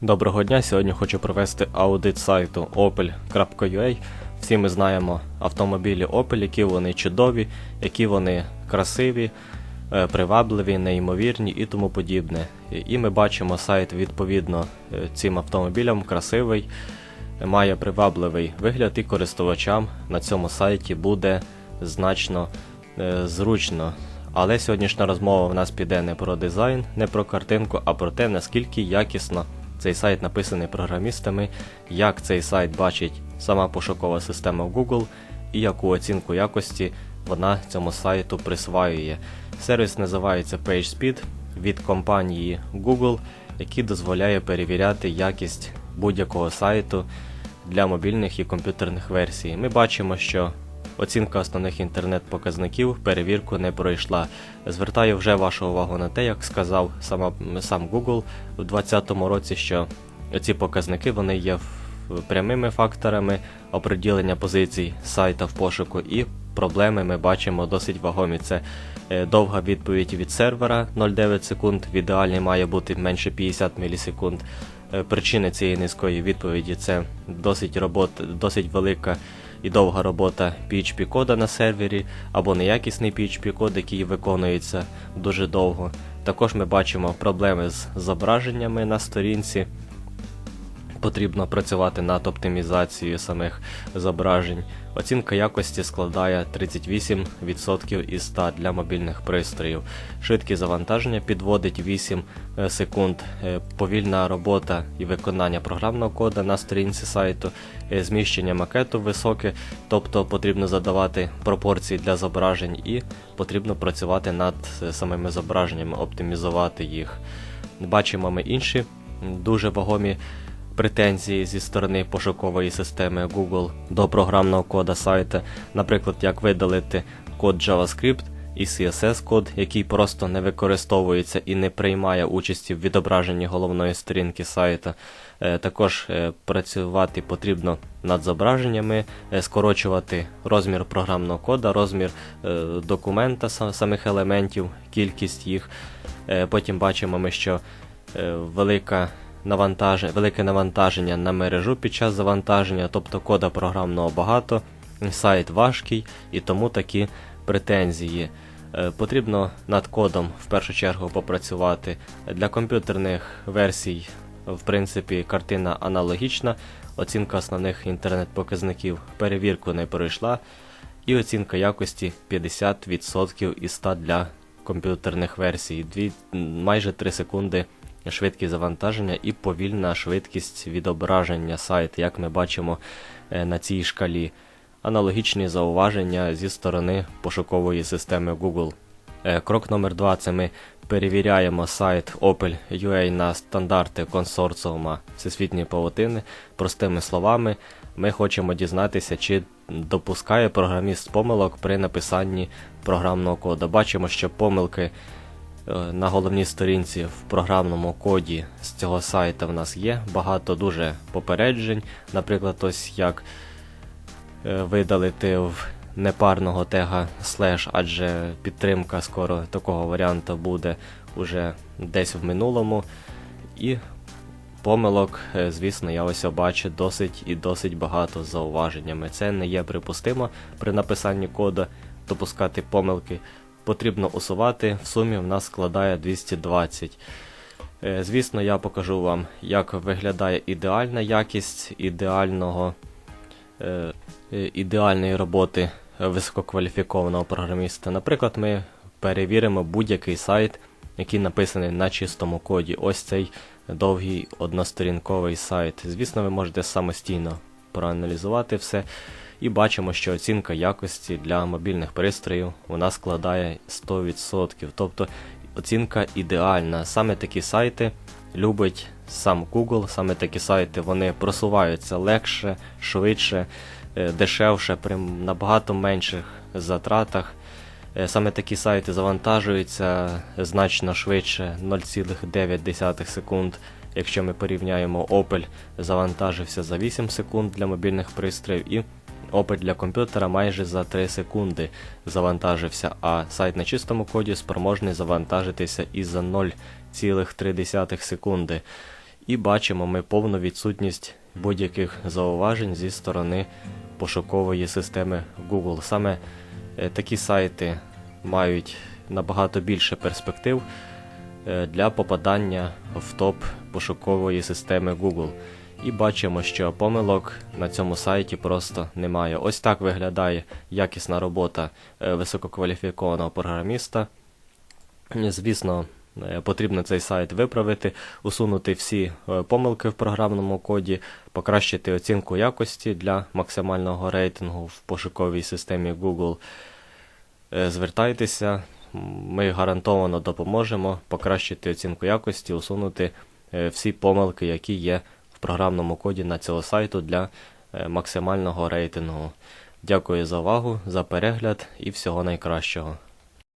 Доброго дня. Сьогодні хочу провести аудит сайту opel.ua. Всі ми знаємо автомобілі Opel, які вони чудові, які вони красиві, е, привабливі, неймовірні і тому подібне. І- ми бачимо сайт відповідно е, цим автомобілям красивий, має привабливий вигляд і користувачам на цьому сайті буде значно е, зручно. Але сьогоднішня розмова в нас піде не про дизайн, не про картинку, а про те, наскільки якісно цей сайт написаний програмістами, як цей сайт бачить сама пошукова система Google і яку оцінку якості вона цьому сайту присваює. Сервіс називається PageSpeed від компанії Google, який дозволяє перевіряти якість будь-якого сайту для мобільних і комп'ютерних версій. Ми бачимо, що Оцінка основних інтернет-показників перевірку не пройшла. Звертаю вже вашу увагу на те, як сказав сама, сам Google у 2020 році, що ці показники вони є прямими факторами оприділення позицій сайта в пошуку, і проблеми ми бачимо досить вагомі. Це е, довга відповідь від сервера 0,9 секунд, в ідеалі має бути менше 50 мілісекунд. Е, Причини цієї низької відповіді це досить робота, досить велика і довга робота PHP кода на сервері або неякісний PHP код, який виконується дуже довго. Також ми бачимо проблеми з зображеннями на сторінці. Потрібно працювати над оптимізацією самих зображень. Оцінка якості складає 38% із 100 для мобільних пристроїв. Швидкість завантаження підводить 8 е, секунд. Е, Повільна робота і виконання програмного кода на сторінці сайту, Е, зміщення макету високе, тобто потрібно задавати пропорції для зображень і потрібно працювати над самими зображеннями, оптимізувати їх. Бачимо ми інші дуже вагомі претензії зі сторони пошукової системи Google до програмного кода сайта, наприклад, як видалити код JavaScript і CSS код, який просто не використовується і не приймає участі в відображенні головної сторінки сайта. Е, Також е, працювати потрібно над зображеннями, е, скорочувати розмір програмного кода, розмір документа самих елементів, кількість їх. Потім бачимо ми, що велика навантаження, велике навантаження на мережу під час завантаження, тобто кода програмного багато, сайт важкий і тому такі претензії. Е, Потрібно над кодом в першу чергу попрацювати. Для комп'ютерних версій, в принципі, картина аналогічна. Оцінка основних інтернет-показників перевірку не пройшла, і оцінка якості 50% із 100 для комп'ютерних версій. Дві, майже 3 секунди швидкість завантаження і повільна швидкість відображення сайту, як ми бачимо е, на цій шкалі. Аналогічні зауваження зі сторони пошукової системи Google. Е, Крок номер 2 це ми перевіряємо сайт Opel.ua на стандарти консорціума Всесвітньої павутини. Простими словами, ми хочемо дізнатися, чи допускає програміст помилок при написанні програмного коду. Бачимо, що помилки на головній сторінці в програмному коді з цього сайта в нас є. Багато дуже попереджень. Наприклад, ось як е, видалити в непарного тега слеш, адже підтримка скоро такого варіанту буде уже десь в минулому. І помилок, е, звісно, я ось бачу досить і досить багато зауваженнями. Це не є припустимо при написанні коду допускати помилки. Потрібно усувати. В сумі в нас складає 220. Е, Звісно, я покажу вам, як виглядає ідеальна якість ідеального, е, е, ідеальної роботи висококваліфікованого програміста. Наприклад, ми перевіримо будь-який сайт, який написаний на чистому коді. Ось цей довгий односторінковий сайт. Звісно, ви можете самостійно проаналізувати все. І бачимо, що оцінка якості для мобільних пристроїв вона складає 100%. Тобто оцінка ідеальна. Саме такі сайти любить сам Google, саме такі сайти вони просуваються легше, швидше, е, дешевше, при набагато менших затратах. Е, Саме такі сайти завантажуються значно швидше 0,9 секунд. Якщо ми порівняємо Opel, завантажився за 8 секунд для мобільних пристроїв і Opel для комп'ютера майже за 3 секунди завантажився, а сайт на чистому коді спроможний завантажитися і за 0,3 секунди. І бачимо ми повну відсутність будь-яких зауважень зі сторони пошукової системи Google. Саме е, такі сайти мають набагато більше перспектив е, для попадання в топ пошукової системи Google. І бачимо, що помилок на цьому сайті просто немає. Ось так виглядає якісна робота е, висококваліфікованого програміста. Звісно, е, потрібно цей сайт виправити, усунути всі е, помилки в програмному коді, покращити оцінку якості для максимального рейтингу в пошуковій системі Google. Звертайтеся, ми гарантовано допоможемо покращити оцінку якості, усунути всі помилки, які є в програмному коді на цього сайту для е, максимального рейтингу. Дякую за увагу, за перегляд і всього найкращого.